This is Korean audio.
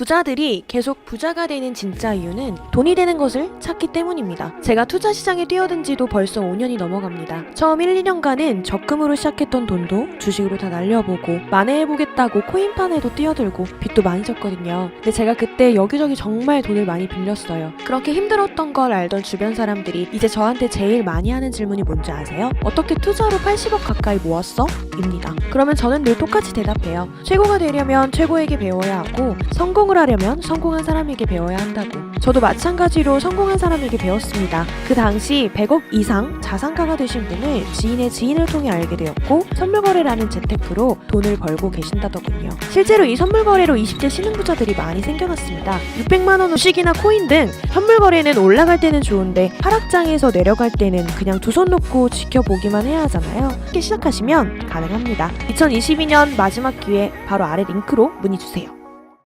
부자들이 계속 부자가 되는 진짜 이유는 돈이 되는 것을 찾기 때문입니다. 제가 투자 시장에 뛰어든 지도 벌써 5년이 넘어갑니다. 처음 1, 2년간은 적금으로 시작했던 돈도 주식으로 다 날려보고 만회해보겠다고 코인판에도 뛰어들고 빚도 많이 졌거든요. 근데 제가 그때 여기저기 정말 돈을 많이 빌렸어요. 그렇게 힘들었던 걸 알던 주변 사람들이 이제 저한테 제일 많이 하는 질문이 뭔지 아세요? 어떻게 투자로 80억 가까이 모았어? 입니다. 그러면 저는 늘 똑같이 대답해요. 최고가 되려면 최고에게 배워야 하고 성공 을 하려면 성공한 사람에게 배워야 한다고. 저도 마찬가지로 성공한 사람에게 배웠습니다. 그 당시 100억 이상 자산가가 되신 분을 지인의 지인을 통해 알게 되었고 선물 거래라는 재테크로 돈을 벌고 계신다더군요. 실제로 이 선물 거래로 20대 신흥 부자들이 많이 생겨났습니다. 600만 원 주식이나 코인 등 현물 거래는 올라갈 때는 좋은데 하락장에서 내려갈 때는 그냥 두 손 놓고 지켜보기만 해야 하잖아요. 이렇게 시작하시면 가능합니다. 2022년 마지막 기회 바로 아래 링크로 문의 주세요.